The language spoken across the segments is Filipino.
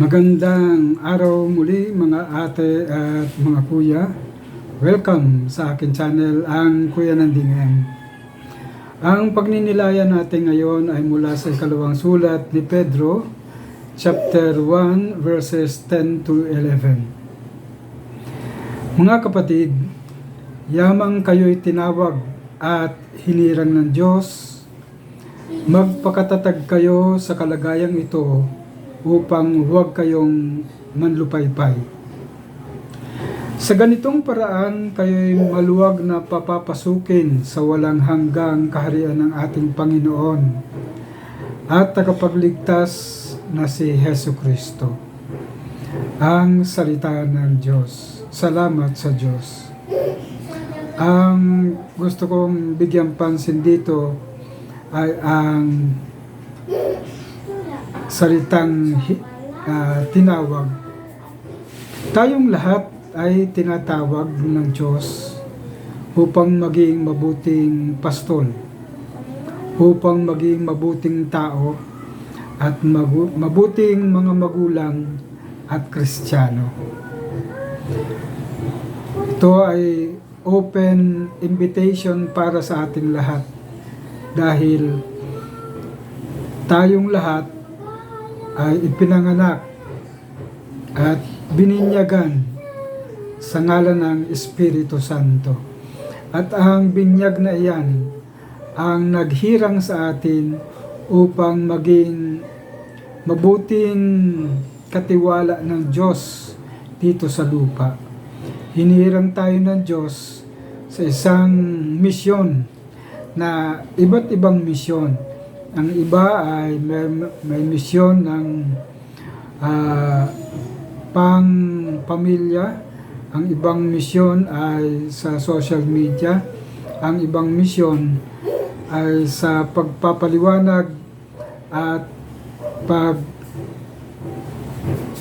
Magandang araw muli mga ate at mga kuya. Welcome sa akin channel, ang Kuya Nandingan. Ang pagninilayan natin ngayon ay mula sa ikalawang sulat ni Pedro, chapter 1, verses 10 to 11. Mga kapatid, yamang kayo'y tinawag at hinirang ng Diyos, magpakatatag kayo sa kalagayang ito upang huwag kayong manlupaypay. Sa ganitong paraan, kayo'y maluwag na papapasukin sa walang hanggang kaharian ng ating Panginoon at tagapagligtas na si Heso Kristo. Ang salita ng Diyos. Salamat sa Diyos. Ang gusto kong bigyan pansin dito ay ang salitang ah, tinawag. Tayong lahat ay tinatawag ng Diyos upang maging mabuting pastol, upang maging mabuting tao, at mabuting mga magulang at kristyano. Ito ay open invitation para sa ating lahat dahil tayong lahat ay ipinanganak at bininyagan sa ngalan ng Espiritu Santo. At ang binyag na iyan ang naghirang sa atin upang maging mabuting katiwala ng Diyos dito sa lupa. Hinirang tayo ng Diyos sa isang misyon na iba't ibang misyon. Ang iba ay may, may misyon ng ah, pang pamilya, ang ibang misyon ay sa social media, ang ibang misyon ay sa pagpapaliwanag at pag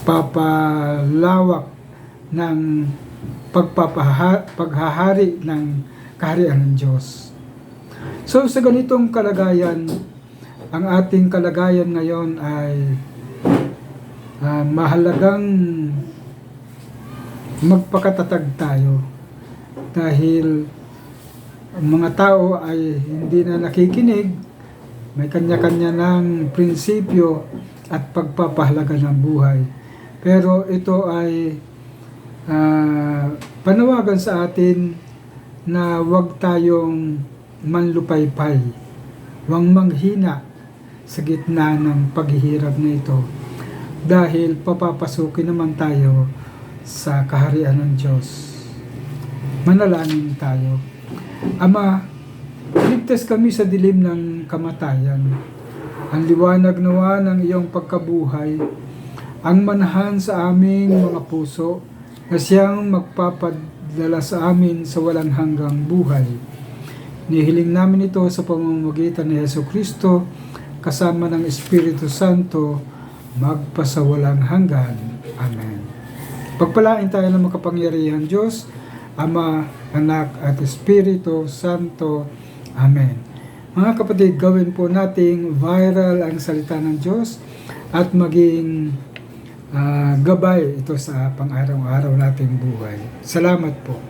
papalawak ng pagpapaha, paghahari ng kaharian ng Diyos. So sa ganitong kalagayan, ang ating kalagayan ngayon ay ah, mahalagang magpakatatag tayo dahil ang mga tao ay hindi na nakikinig, may kanya-kanya ng prinsipyo at pagpapahalaga ng buhay. Pero ito ay ah, panawagan sa atin na huwag tayong manlupaypay, huwag manghina sa gitna ng paghihirap na ito dahil papapasukin naman tayo sa kaharian ng Diyos. Manalangin tayo. Ama, ligtas kami sa dilim ng kamatayan. Ang liwanag nawa ng iyong pagkabuhay, ang manahan sa aming mga puso na siyang magpapadala sa amin sa walang hanggang buhay. Nihiling namin ito sa pamamagitan ni Yeso Kristo kasama ng Espiritu Santo magpasawalang hanggan. Amen. Pagpalain tayo ng makapangyarihan Diyos, Ama, Anak at Espiritu Santo. Amen. Mga kapatid, gawin po nating viral ang salita ng Diyos at maging ah, gabay ito sa pang-araw-araw nating buhay. Salamat po.